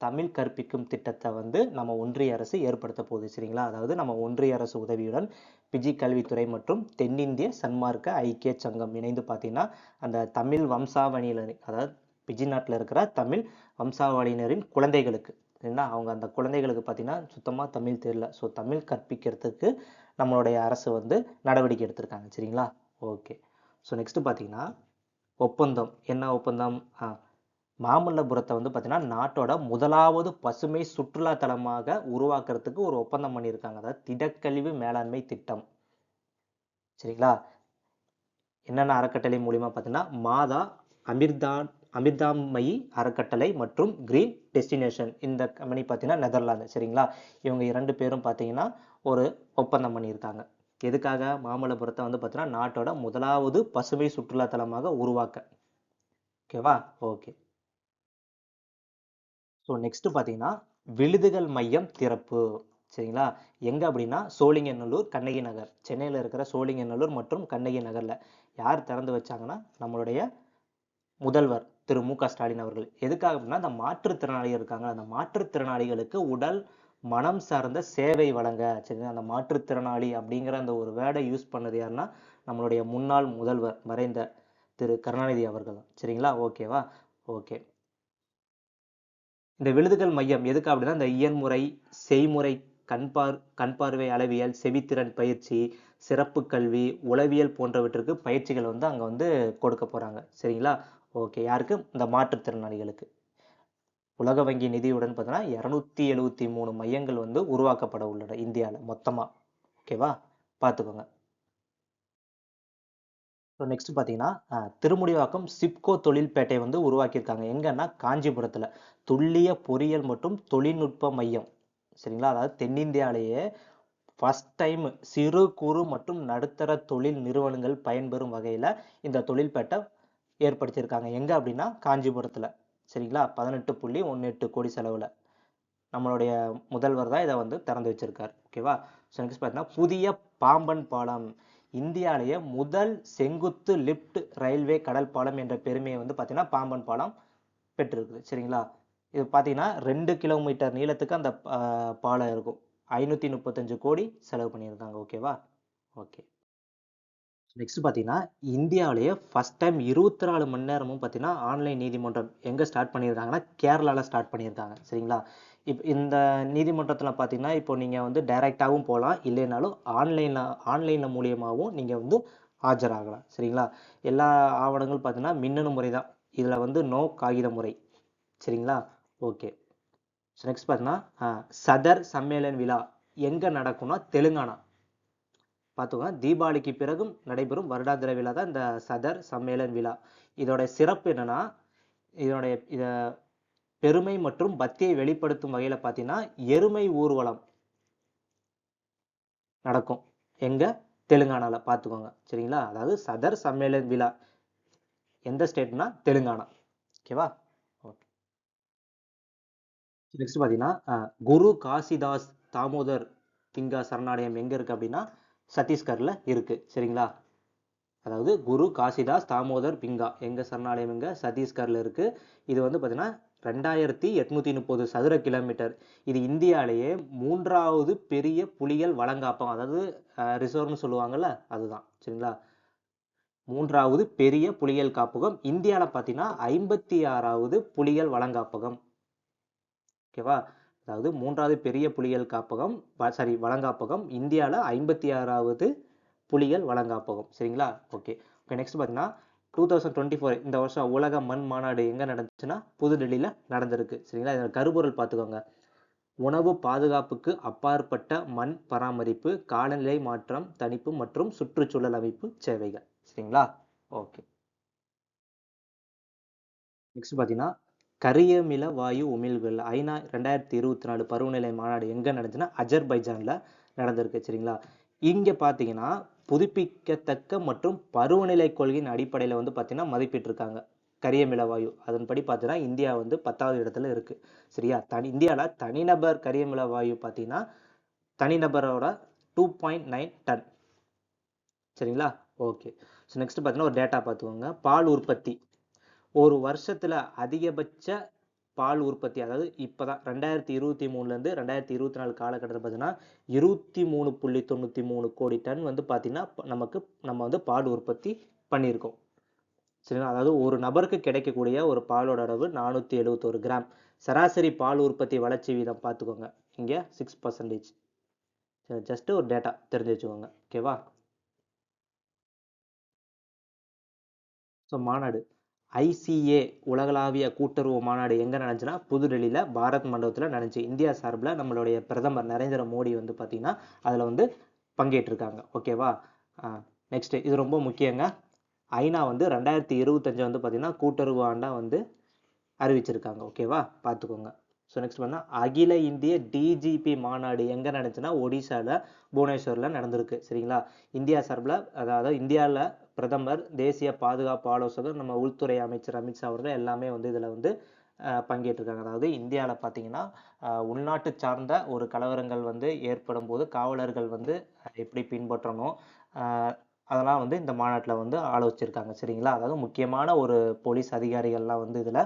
தமிழ் கற்பிக்கும் திட்டத்தை வந்து நம்ம ஒன்றிய அரசு ஏற்படுத்த போகுது சரிங்களா? அதாவது நம்ம ஒன்றிய அரசு உதவியுடன் பிஜி கல்வித்துறை மற்றும் தென்னிந்திய சன்மார்க்க ஐக்கிய சங்கம் இணைந்து பார்த்தீங்கன்னா அந்த தமிழ் வம்சாவளியினர் அதாவது பிஜி நாட்டில் இருக்கிற தமிழ் வம்சாவளியினரின் குழந்தைகளுக்கு ஏன்னா அவங்க அந்த குழந்தைகளுக்கு பார்த்தீங்கன்னா சுத்தமாக தமிழ் தெரியல. ஸோ தமிழ் கற்பிக்கிறதுக்கு நம்மளுடைய அரசு வந்து நடவடிக்கை எடுத்திருக்காங்க சரிங்களா? ஓகே ஸோ நெக்ஸ்ட் பார்த்தீங்கன்னா ஒப்பந்தம். என்ன ஒப்பந்தம்? ஆ மாமல்லபுரத்தை வந்து பார்த்தீங்கன்னா நாட்டோட முதலாவது பசுமை சுற்றுலா தலமாக உருவாக்குறதுக்கு ஒரு ஒப்பந்தம் பண்ணியிருக்காங்க. அதாவது திடக்கழிவு மேலாண்மை திட்டம். சரிங்களா? என்னென்ன அறக்கட்டளை மூலிமா பார்த்தீங்கன்னா மாதா அமிர்தான் அமிர்தாமயி அறக்கட்டளை மற்றும் கிரீன் டெஸ்டினேஷன் இந்த கம்பெனி பார்த்தீங்கன்னா நெதர்லாந்து. சரிங்களா? இவங்க இரண்டு பேரும் பார்த்தீங்கன்னா ஒரு ஒப்பந்தம் பண்ணியிருக்காங்க. எதுக்காக? மாமல்லபுரத்தை வந்து பார்த்தீங்கன்னா நாட்டோட முதலாவது பசுமை சுற்றுலா தலமாக உருவாக்க. ஓகேவா? ஓகே. ஸோ நெக்ஸ்ட்டு பார்த்தீங்கன்னா விழுதுகள் மையம் திறப்பு. சரிங்களா? எங்கே அப்படின்னா சோழிங்கநல்லூர் கண்ணகி நகர். சென்னையில் இருக்கிற சோழிங்கநல்லூர் மற்றும் கண்ணகி நகரில். யார் திறந்து வச்சாங்கன்னா நம்மளுடைய முதல்வர் திரு. மு. க. ஸ்டாலின் அவர்கள். எதுக்காக அப்படின்னா அந்த மாற்றுத்திறனாளிகள் இருக்காங்க. அந்த மாற்றுத்திறனாளிகளுக்கு உடல் மனம் சார்ந்த சேவை வழங்க. சரிங்களா? அந்த மாற்றுத்திறனாளி அப்படிங்கிற அந்த ஒரு வேர்டை யூஸ் பண்ணது யாருன்னா நம்மளுடைய முன்னாள் முதல்வர் மறைந்த திரு. கருணாநிதி அவர்கள். தான் சரிங்களா? ஓகேவா? ஓகே. இந்த விழுதுகள் மையம் எதுக்கு அப்படின்னா இந்த இயன்முறை செய்முறை கண்பார் கண் பார்வை அளவியல் செவித்திறன் பயிற்சி சிறப்பு கல்வி உளவியல் போன்றவற்றிற்கு பயிற்சிகள் வந்து அங்கே வந்து கொடுக்க போறாங்க. சரிங்களா? ஓகே. யாருக்கு? இந்த மாற்றுத்திறனாளிகளுக்கு. உலக வங்கி நிதியுடன் பார்த்தீங்கன்னா இரநூத்தி எழுவத்தி மூணு மையங்கள் வந்து உருவாக்கப்பட உள்ளன இந்தியாவில் மொத்தமாக ஓகேவா? பார்த்துக்கோங்க. ஸோ நெக்ஸ்ட் பார்த்தீங்கன்னா திருமுடிவாக்கம் சிப்கோ தொழில்பேட்டை வந்து உருவாக்கியிருக்காங்க. எங்கன்னா காஞ்சிபுரத்துல. துல்லிய பொறியியல் மற்றும் தொழில்நுட்ப மையம். சரிங்களா? அதாவது தென்னிந்தியாவிலேயே ஃபர்ஸ்ட் டைம் சிறு குறு மற்றும் நடுத்தர தொழில் நிறுவனங்கள் பயன்பெறும் வகையில் இந்த தொழில்பேட்டை ஏற்படுத்தியிருக்காங்க. எங்கே அப்படின்னா காஞ்சிபுரத்தில். சரிங்களா? பதினெட்டு புள்ளி ஒன்று எட்டு கோடி செலவில். நம்மளுடைய முதல்வர் தான் இதை வந்து திறந்து வச்சிருக்கார். ஓகேவா ஸோ நெக்ஸ்ட் பார்த்தீங்கன்னா புதிய பாம்பன் பாலம். இந்தியாவிலேயே முதல் செங்குத்து லிஃப்ட் ரயில்வே கடல் பாலம் என்ற பெருமையை வந்து பார்த்தீங்கன்னா பாம்பன் பாலம் பெற்றிருக்குது. சரிங்களா? இது பார்த்தீங்கன்னா ரெண்டு கிலோமீட்டர் நீளத்துக்கு அந்த பாலம் இருக்கும். ஐநூற்றி முப்பத்தஞ்சு கோடி செலவு பண்ணியிருக்காங்க. ஓகேவா ஓகே நெக்ஸ்ட் பார்த்தீங்கன்னா இந்தியாவிலேயே ஃபஸ்ட் டைம் இருபத்தி நாலு மணி நேரமும் பார்த்தீங்கன்னா ஆன்லைன் நீதிமன்றம் எங்கே ஸ்டார்ட் பண்ணியிருக்காங்கன்னா கேரளாவில் ஸ்டார்ட் பண்ணியிருக்காங்க. சரிங்களா? இப் இந்த நீதிமன்றத்தில் பார்த்தீங்கன்னா இப்போ நீங்கள் வந்து டைரெக்டாகவும் போகலாம் இல்லைனாலும் ஆன்லைனில் ஆன்லைனில் மூலியமாகவும் நீங்கள் வந்து ஆஜராகலாம். சரிங்களா? எல்லா ஆவணங்களும் பார்த்தீங்கன்னா மின்னணு முறை தான் இதில் வந்து நோ காகித முறை. சரிங்களா? ஓகே ஸோ நெக்ஸ்ட் பார்த்தீங்கன்னா சதர் சம்மேளன் விழா எங்கே நடக்கும்னா தெலுங்கானா. பார்த்துக்கோங்க தீபாவளிக்கு பிறகும் நடைபெறும் வருடாந்திர விழா தான் இந்த சதர் சம்மேளன் விழா. இதோட சிறப்பு என்னன்னா இதனுடைய இத பெருமை மற்றும் பக்தியை வெளிப்படுத்தும் வகையில் பார்த்தீங்கன்னா எருமை ஊர்வலம் நடக்கும். எங்க? தெலுங்கானால பார்த்துக்கோங்க சரிங்களா? அதாவது சதர் சம்மேளன் விழா. எந்த ஸ்டேட்னா தெலுங்கானா. ஓகேவா? நெக்ஸ்ட் பார்த்தீங்கன்னா குரு காசிதாஸ் தாமோதர் திங்கா சரணாலயம் எங்கே இருக்குது அப்படின்னா சத்தீஸ்கரில் இருக்குது சரிங்களா? அதாவது குரு காசிதாஸ் தாமோதர் பிங்கா எங்கள் சரணாலயம் எங்கே? சத்தீஸ்கரில் இருக்குது இது வந்து பார்த்தீங்கன்னா ரெண்டாயிரத்தி எட்நூத்தி முப்பது சதுர கிலோமீட்டர். இது இந்தியாவிலேயே மூன்றாவது பெரிய புலிகள் வளங்காப்பம் அதாவது ரிசர்வ்னு சொல்லுவாங்கள்ல அதுதான். சரிங்களா? மூன்றாவது பெரிய புலிகள் காப்பகம் இந்தியாவில் பார்த்தீங்கன்னா ஐம்பத்தி ஆறாவது புலிகள் வளங்காப்பகம். ஓகேவா? அதாவது மூன்றாவது பெரிய புலிகள் காப்பகம் சாரி வளங்காப்பகம் இந்தியாவில் ஐம்பத்தி ஆறாவது புலிகள் வளங்காப்பகம். சரிங்களா? ஓகே. ஓகே நெக்ஸ்ட் பார்த்தீங்கன்னா டூ தௌசண்ட் டுவெண்ட்டி ஃபோர் இந்த வருஷம் உலக மண் மாநாடு எங்கே நடந்துச்சுன்னா புதுடெல்லியில் நடந்திருக்கு. சரிங்களா? இதோட கருப்பொருள் பார்த்துக்கோங்க. உணவு பாதுகாப்புக்கு அப்பாற்பட்ட மண் பராமரிப்பு காலநிலை மாற்றம் தணிப்பு மற்றும் சுற்றுச்சூழல் அமைப்பு சேவைகள். சரிங்களா? ஓகே. நெக்ஸ்ட் பார்த்தீங்கன்னா கரியமில வாயு உமிழ்வுகள். ஐநா ரெண்டாயிரத்தி இருபத்தி நாலு பருவநிலை மாநாடு எங்கே நடந்துச்சுன்னா அஜர்பைஜானில் நடந்திருக்கு சரிங்களா? இங்கே பார்த்தீங்கன்னா புதுப்பிக்கத்தக்க மற்றும் பருவநிலை கொள்கையின் அடிப்படையில் வந்து பார்த்தீங்கன்னா மதிப்பிட்டிருக்காங்க. கரியமில வாயு. அதன்படி பார்த்தீங்கன்னா இந்தியா வந்து பத்தாவது இடத்துல இருக்குது சரியா? தனி இந்தியாவில் தனிநபர் கரியமில வாயு பார்த்தீங்கன்னா தனிநபரோட டூ பாயிண்ட் நைன் டன் சரிங்களா? ஓகே. ஸோ நெக்ஸ்ட் பார்த்தீங்கன்னா ஒரு டேட்டா பார்த்துக்கோங்க பால் உற்பத்தி. ஒரு வருஷத்துல அதிகபட்ச பால் உற்பத்தி அதாவது இப்போதான் ரெண்டாயிரத்தி இருபத்தி மூணுலேருந்து ரெண்டாயிரத்தி இருபத்தி நாலு காலகட்டத்தில் பார்த்தீங்கன்னா இருபத்தி மூணு புள்ளி தொண்ணூற்றி மூணு கோடி டன் வந்து பார்த்திங்கன்னா நமக்கு நம்ம வந்து பால் உற்பத்தி பண்ணியிருக்கோம். சரிங்களா? அதாவது ஒரு நபருக்கு கிடைக்கக்கூடிய ஒரு பாலோட அளவு நானூற்றி எழுபத்தோரு கிராம். சராசரி பால் உற்பத்தி வளர்ச்சி வீதம் பார்த்துக்கோங்க இங்கே சிக்ஸ் பர்சன்டேஜ் ஜஸ்ட்டு ஒரு டேட்டா தெரிஞ்சு வச்சுக்கோங்க. ஓகேவா ஸோ மாநாடு. ஐசிஏ உலகளாவிய கூட்டுறவு மாநாடு எங்கே நடந்துச்சுன்னா புதுடெல்லியில் பாரத் மண்டபத்தில் நடந்துச்சு. இந்தியா சார்பில் நம்மளுடைய பிரதமர் நரேந்திர மோடி வந்து பார்த்திங்கன்னா அதில் வந்து பங்கேற்றிருக்காங்க. ஓகேவா நெக்ஸ்ட்டு இது ரொம்ப முக்கியங்க. ஐநா வந்து ரெண்டாயிரத்தி இருபத்தஞ்சு வந்து பார்த்திங்கன்னா கூட்டுறவு ஆண்டாக வந்து அறிவிச்சிருக்காங்க. ஓகேவா பார்த்துக்கோங்க ஸோ நெக்ஸ்ட் பண்ணால் அகில இந்திய டிஜிபி மாநாடு எங்கே நடந்துச்சுன்னா ஒடிசாவில் புவனேஸ்வரில் நடந்திருக்கு. சரிங்களா? இந்தியா சார்பில் அதாவது இந்தியாவில் பிரதமர் தேசிய பாதுகாப்பு ஆலோசகர் நம்ம உள்துறை அமைச்சர் அமித்ஷா அவர்கள் எல்லாமே வந்து இதில் வந்து பங்கேற்றிருக்காங்க. அதாவது இந்தியாவில் பார்த்தீங்கன்னா உள்நாட்டு சார்ந்த ஒரு கலவரங்கள் வந்து ஏற்படும் போது காவலர்கள் வந்து எப்படி பின்பற்றணும் அதெல்லாம் வந்து இந்த மாநாட்டில் வந்து ஆலோசிச்சிருக்காங்க. சரிங்களா? அதாவது முக்கியமான ஒரு போலீஸ் அதிகாரிகள்லாம் வந்து இதில்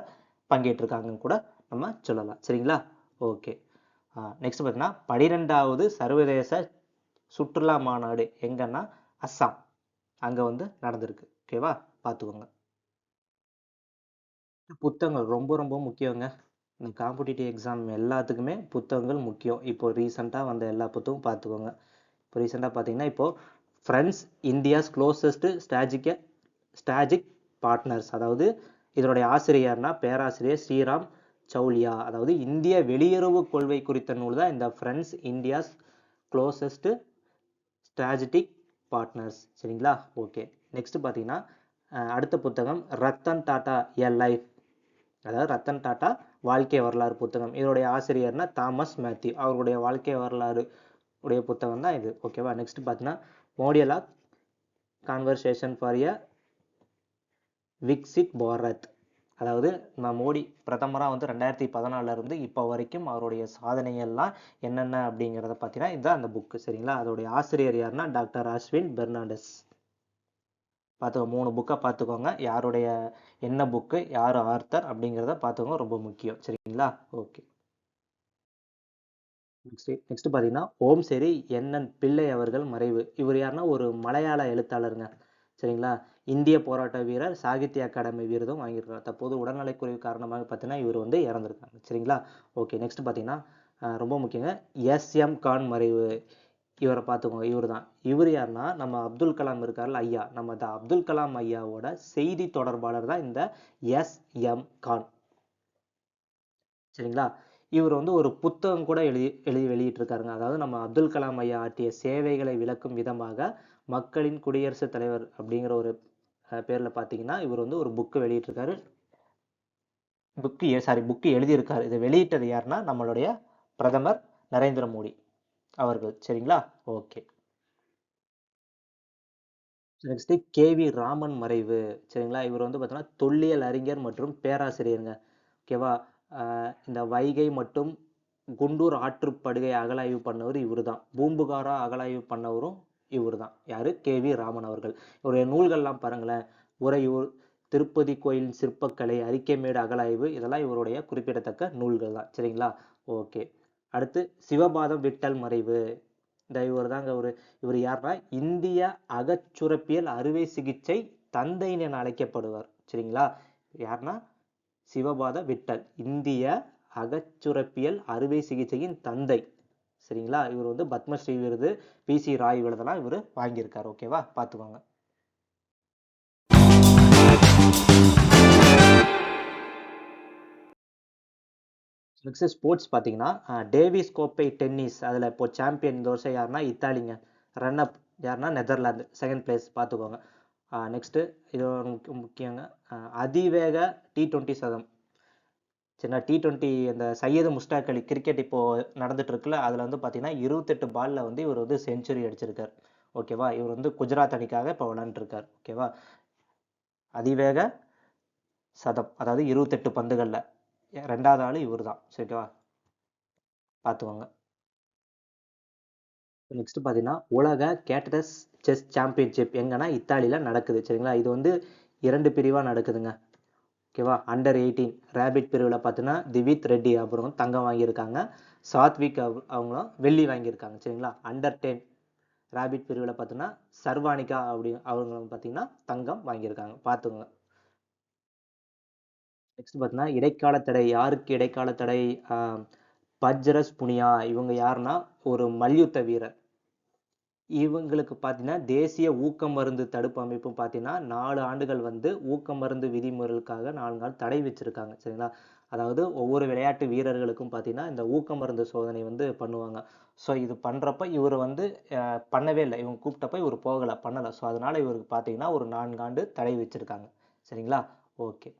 பங்கேற்றிருக்காங்கன்னு கூட நம்ம சொல்லலாம். சரிங்களா? ஓகே. நெக்ஸ்ட் பார்த்தீங்கன்னா பனிரெண்டாவது சர்வதேச சுற்றுலா மாநாடு எங்கன்னா அஸ்ஸாம். அங்கே வந்து நடந்திருக்கு. ஓகேவா பார்த்துக்கோங்க புத்தகங்கள் ரொம்ப ரொம்ப முக்கியங்க. இந்த காம்படிட்டிவ் எக்ஸாம் எல்லாத்துக்குமே புத்தகங்கள் முக்கியம். இப்போ ரீசெண்டாக வந்த எல்லா புத்தகமும் பார்த்துக்கோங்க இப்போ ரீசெண்டாக பார்த்தீங்கன்னா இப்போது Friends India's Closest Strategic Strategic Partners அதாவது இதனுடைய ஆசிரியர்னா பேராசிரியர் ஸ்ரீராம் சௌலியா. அதாவது இந்திய வெளியுறவு கொள்கை குறித்த நூல் தான் இந்த Friends India's Closest Strategic Partners சரிங்களா? ஓகே நெக்ஸ்ட் பார்த்தீங்கன்னா அடுத்த புத்தகம் ரத்தன் டாட்டா எ லைஃப். அதாவது ரத்தன் டாட்டா வாழ்க்கை வரலாறு புத்தகம். இதனுடைய ஆசிரியர்னா தாமஸ் மேத்யூ. அவருடைய வாழ்க்கை வரலாறு உடைய புத்தகம் தான் இது. ஓகேவா நெக்ஸ்ட் பார்த்தீங்கன்னா மோடியலா Conversation for a Viksit Bharat அதாவது நம்ம மோடி பிரதமராக வந்து ரெண்டாயிரத்தி பதினாலுல இருந்து இப்போ வரைக்கும் அவருடைய சாதனைகள்லாம் என்னென்ன அப்படிங்கிறத பார்த்தீங்கன்னா இதுதான் அந்த புக்கு சரிங்களா? அதோடைய ஆசிரியர் யாருன்னா டாக்டர் அஸ்வின் பெர்னாண்டஸ். பார்த்துக்கோ மூணு புக்கை பார்த்துக்கோங்க. யாருடைய என்ன புக்கு யார் ஆர்த்தர் அப்படிங்கிறத பார்த்துக்கோங்க ரொம்ப முக்கியம் சரிங்களா? ஓகே. நெக்ஸ்ட் நெக்ஸ்ட் பார்த்தீங்கன்னா ஓம் சரி என்என் பிள்ளை அவர்கள் மறைவு. இவர் யாருன்னா ஒரு மலையாள எழுத்தாளருங்க சரிங்களா? இந்திய போராட்ட வீரர் சாகித்ய அகாடமி விருதும் வாங்கியிருக்காரு. தற்போது உடல்நலைக்குறைவு காரணமாக பார்த்தீங்கன்னா இவர் வந்து இறந்துருக்காங்க சரிங்களா? ஓகே நெக்ஸ்ட் பார்த்தீங்கன்னா ரொம்ப முக்கியங்க. எஸ்எம் கான் மறைவு. இவரை பார்த்துக்கோங்க இவர் தான் இவர் யாருன்னா நம்ம அப்துல் கலாம் இருக்கார்ல ஐயா. நம்ம த அப்துல் கலாம் ஐயாவோட செய்தி தொடர்பாளர் தான் இந்த எஸ். எம். கான். சரிங்களா? இவர் வந்து ஒரு புத்தகம் கூட எழுதி எழுதி வெளியிட்டிருக்காருங்க. அதாவது நம்ம அப்துல் கலாம் ஐயா ஆற்றிய சேவைகளை விளக்கும் விதமாக மக்களின் குடியரசுத் தலைவர் அப்படிங்கிற ஒரு பேர்ல பார்த்தீங்கன்னா இவர் வந்து ஒரு புக்கு வெளியிட்டிருக்காரு. புக்கு சாரி புக்கு எழுதியிருக்காரு. இதை வெளியிட்டது யாருன்னா நம்மளுடைய பிரதமர் நரேந்திர மோடி அவர்கள். சரிங்களா? ஓகே. நெக்ஸ்ட் கேவி ராமன் மறைவு. சரிங்களா? இவர் வந்து பார்த்தீங்கன்னா தொல்லியல் அறிஞர் மற்றும் பேராசிரியருங்க. ஓகேவா? ஆஹ் இந்த வைகை மற்றும் குண்டூர் ஆற்றுப்படுகை அகலாய்வு பண்ணவர் இவர் தான் பூம்புகாரா அகழாய்வு பண்ணவரும் இவர் தான் யாரு கேவி ராமன் அவர்கள். இவருடைய நூல்கள்லாம் பாருங்களேன். உறையூர் திருப்பதி கோயிலின் சிற்பக்கலை அரிக்கைமேடு அகலாய்வு இதெல்லாம் இவருடைய குறிப்பிடத்தக்க நூல்கள் தான் சரிங்களா? ஓகே. அடுத்து சிவபாதம் விட்டல் மறைவு. இந்த இவர். தாங்க ஒரு இவர் யாருன்னா இந்திய அகச்சுரப்பியல் அறுவை சிகிச்சை தந்தைன்னு என அழைக்கப்படுவார். சரிங்களா? யாருன்னா சிவபாத விட்டல். இந்திய அகச்சுரப்பியல் அறுவை சிகிச்சையின் தந்தை. சரிங்களா? இவர் வந்து பத்மஸ்ரீ விருது பி. சி. ராய் விருதெல்லாம் இவர் வாங்கியிருக்காரு. ஓகேவா பார்த்துக்கோங்க. நெக்ஸ்ட் ஸ்போர்ட்ஸ் பார்த்தீங்கன்னா டேவிஸ் கோப்பை டென்னிஸ். அதில் இப்போ சாம்பியன் இந்த வருஷம் யாருன்னா இத்தாலிங்க. ரன் அப் யாருன்னா நெதர்லாந்து. செகண்ட் பிளேஸ் பார்த்துக்கோங்க. நெக்ஸ்ட்டு இது முக்கியங்க. அதிவேக டி டுவெண்ட்டி சதம். சின்ன டி டுவெண்ட்டி அந்த சையது முஸ்டாக் அலி கிரிக்கெட் இப்போது நடந்துட்டு இருக்குல்ல அதில் வந்து பார்த்தீங்கன்னா இருபத்தெட்டு பாலில் வந்து இவர் வந்து செஞ்சுரி அடிச்சிருக்கார். ஓகேவா இவர் வந்து குஜராத் அணிக்காக இப்போ விளாண்டுருக்கார் ஓகேவா அதிவேக சதம் அதாவது இருபத்தெட்டு பந்துகளில். ரெண்டாவது ஆள் இவர் தான். சரிங்களா பார்த்துக்கோங்க நெக்ஸ்ட் பார்த்தீங்கன்னா உலக கேட்டரஸ் செஸ் சாம்பியன்ஷிப் எங்கன்னா இத்தாலியில் நடக்குது. சரிங்களா? இது வந்து இரண்டு பிரிவாக நடக்குதுங்க. ஓகேவா அண்டர் எயிட்டீன் ரேபிட் பிரிவில் பார்த்தீங்கன்னா திவித் ரெட்டி அப்புறம் தங்கம் வாங்கியிருக்காங்க. சாத்விக் அவங்களும் வெள்ளி வாங்கியிருக்காங்க சரிங்களா? அண்டர் டென் ரேபிட் பிரிவில் பார்த்தீங்கன்னா சர்வானிகா அப்படி அவங்களும் பார்த்தீங்கன்னா தங்கம் வாங்கியிருக்காங்க. பார்த்துக்கோங்க நெக்ஸ்ட் பார்த்தீங்கன்னா இடைக்கால தடை. யாருக்கு இடைக்கால தடை? பஜ்ரஸ் புனியா. இவங்க யாருன்னா ஒரு மல்யுத்த வீரர். இவங்களுக்கு பார்த்தீங்கன்னா தேசிய ஊக்க மருந்து தடுப்பு அமைப்பு பார்த்தீங்கன்னா நாலு ஆண்டுகள் வந்து ஊக்க மருந்து விதிமுறைகளுக்காக நாலு நாள் தடை வச்சுருக்காங்க சரிங்களா? அதாவது ஒவ்வொரு விளையாட்டு வீரர்களுக்கும் பார்த்தீங்கன்னா இந்த ஊக்க மருந்து சோதனை வந்து பண்ணுவாங்க. ஸோ இது பண்ணுறப்ப இவர் வந்து பண்ணவே இல்லை. இவங்க கூப்பிட்டப்ப இவர் போகலை பண்ணலை. ஸோ அதனால் இவருக்கு பார்த்தீங்கன்னா ஒரு நான்காண்டு தடை வச்சுருக்காங்க சரிங்களா? ஓகே